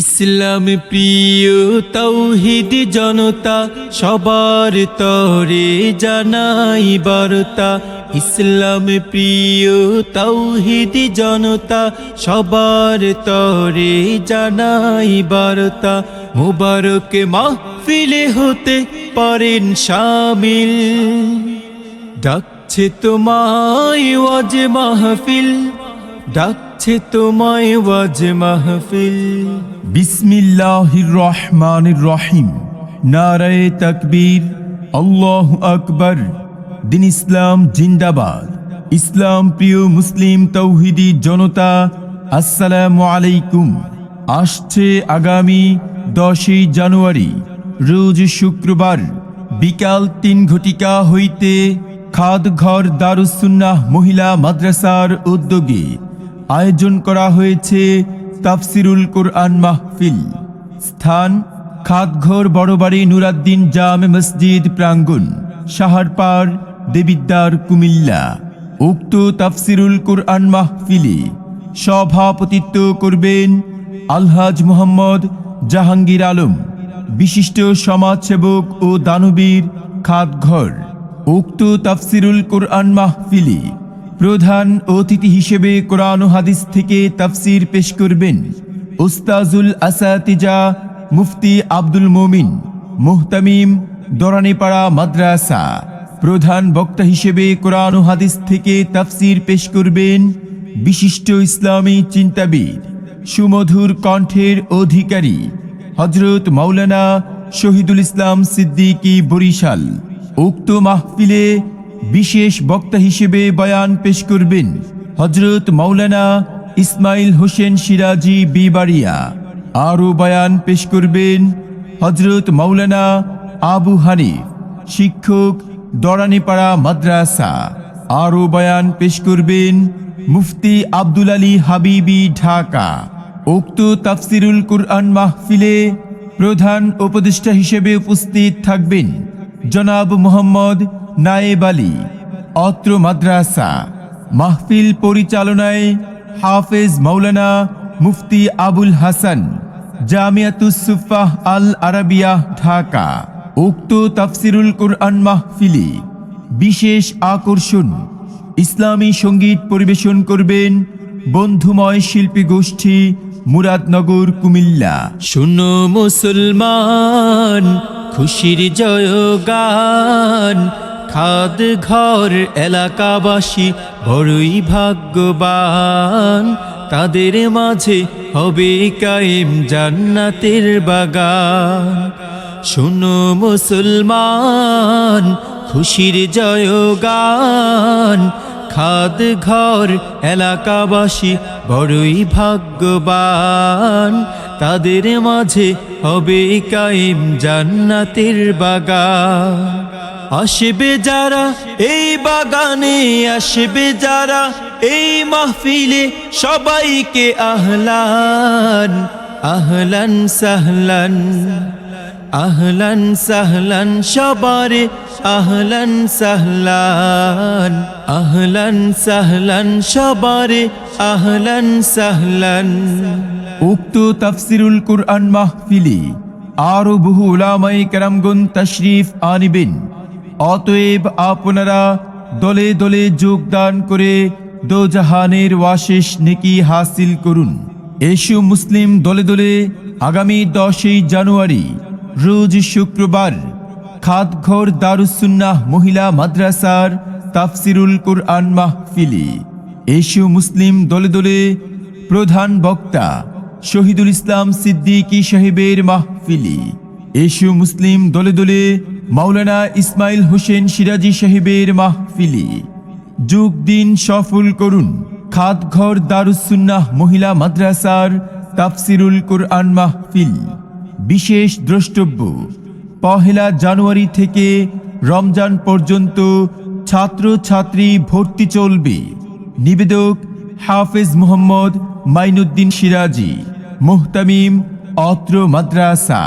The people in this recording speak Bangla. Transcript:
ইসলাম প্রিয় তৌহিদ জনতা, সবার তরে জানাই বার্তা। ইসলাম প্রিয় তৌহিদ জনতা, সবার তরে জানাই বার্তা। মুবারক মাহফিলে হতে পারেন সামিল ডাকছে তোমায় ওয়াজ মাহফিল ডাকছে তোমায় ওয়াজ মাহফিল। বিসমিল্লাহির রহমানির রহিম। নারায়ে তাকবীর। আল্লাহ আকবার। দিন ইসলাম জিন্দাবাদ। ইসলাম প্রিয় মুসলিম তৌহিদি জনতা, আসসালামু আলাইকুম। আসছে আগামী দশই জানুয়ারি, রোজ শুক্রবার, বিকাল তিন ঘটিকা হইতে খাদ ঘর দারুসুন্নাহ মহিলা মাদ্রাসার উদ্যোগে। আয়োজন করা হয়েছে তাফসিরুল কোরআন মাহফিল। স্থান খাতঘর বড়বাড়ি নুরাদ্দিন জামে মসজিদ প্রাঙ্গণ সাহারপাড় দেবিদ্দার কুমিল্লা। উক্ত তাফসিরুল কোরআন মাহফিলে সভাপতিত্ব করবেন আলহাজ মোহাম্মদ জাহাঙ্গীর আলম, বিশিষ্ট সমাজসেবক ও দানবীর খাতঘর। উক্ত তাফসিরুল কোরআন মাহফিলে প্রধান অতিথি হিসেবে কোরআন হাদিস থেকে তাফসির পেশ করবেন উস্তাজুল আসাতিজা মুফতি আব্দুল মোমিন, মুহতামিম, দরানিপাড়া মাদ্রাসা। প্রধান বক্তা হিসেবে কোরআন হাদিস থেকে তাফসির পেশ করবেন বিশিষ্ট ইসলামী চিন্তাবিদ, সুমধুর কণ্ঠের অধিকারী হজরত মাওলানা শহীদুল ইসলাম সিদ্দিকী বরিশাল। উক্ত মাহফিলে বিশেষ বক্তা হিসেবে বয়ান পেশ করবেন হজরত মাওলানা ইসমাইল হোসেন সিরাজি বিবাড়িয়া। আরও বয়ান পেশ করবেন হজরত মাওলানা আবু হানিফ, শিক্ষক, দরানিপাড়া মাদ্রাসা। আরও বয়ান পেশ করবেন মুফতি আব্দুল আলী হাবিবি ঢাকা। উক্ত তাফসিরুল কুরআন মাহফিলে প্রধান উপদেষ্টা হিসেবে উপস্থিত থাকবেন জনাব মোহাম্মদ নায়েব অত্র মাদ্রাসা, মাহফিল পরিচালনায় হাফেজ মৌলানা মুফতি আবুল হাসান জামিয়াতুসুফাহ আল আরাবিয়া, ঢাকা। উক্ত তাফসিরুল কোরআন মাহফিলি বিশেষ আকর্ষণ, ইসলামী সংগীত পরিবেশন করবেন বন্ধুময় শিল্পী গোষ্ঠী মুরাদনগর, কুমিল্লা। শুনো মুসলমান, খুশির জয়গান খাদ ঘর এলাকাবাসী বড়ই ভাগ্যবান। তাদের মাঝে হবে কায়েম জান্নাতের বাগান। শুনো মুসলমান, খুশির জয়গান। খাদ ঘর এলাকাবাসী বড়ই ভাগ্যবান। তাদের মাঝে হবে কায়েম জান্নাতের বাগান। আসবে যারা এই বাগানে, আসবে যারা এই মাহফিলে সবাইকে আহলান আহলান সাহলান আহলান সাহলান, সবারে আহলান সাহলান আহলান সাহলান, সবারে আহলান সাহলান। উক্ত তাফসিরুল কুরআন মাহফিলে আরও বহু উলামাই কেরামগুন তশরিফ আনিবেন। অতএব আপনারা দলে দলে যোগদান করে দোজাহানের ওয়াশেষ নেকি হাসিল করুন। এসু মুসলিম দলে দলে আগামী দশই জানুয়ারি, রোজ শুক্রবার, খাতঘর দারুসুন্নাহ মহিলা মাদ্রাসার তাফসিরুল কুরআন মাহফিলি এসু মুসলিম দলে দলে প্রধান বক্তা শহীদুল ইসলাম সিদ্দিকী সাহেবের মাহফিলি এসু মুসলিম দলে দলে মাওলানা ইসমাইল হোসেন সিরাজি সাহেবের মাহফিলি যোগ দিন সফল করুন খাতঘর দারুসুন্নাহ মহিলা মাদ্রাসার তাফসিরুল কোরআন মাহফিল। বিশেষ দ্রষ্টব্য, পহেলা জানুয়ারি থেকে রমজান পর্যন্ত ছাত্র ছাত্রী ভর্তি চলবে। নিবেদক হাফেজ মোহাম্মদ মাইনুদ্দিন সিরাজি, মুহতামিম অত্র মাদ্রাসা।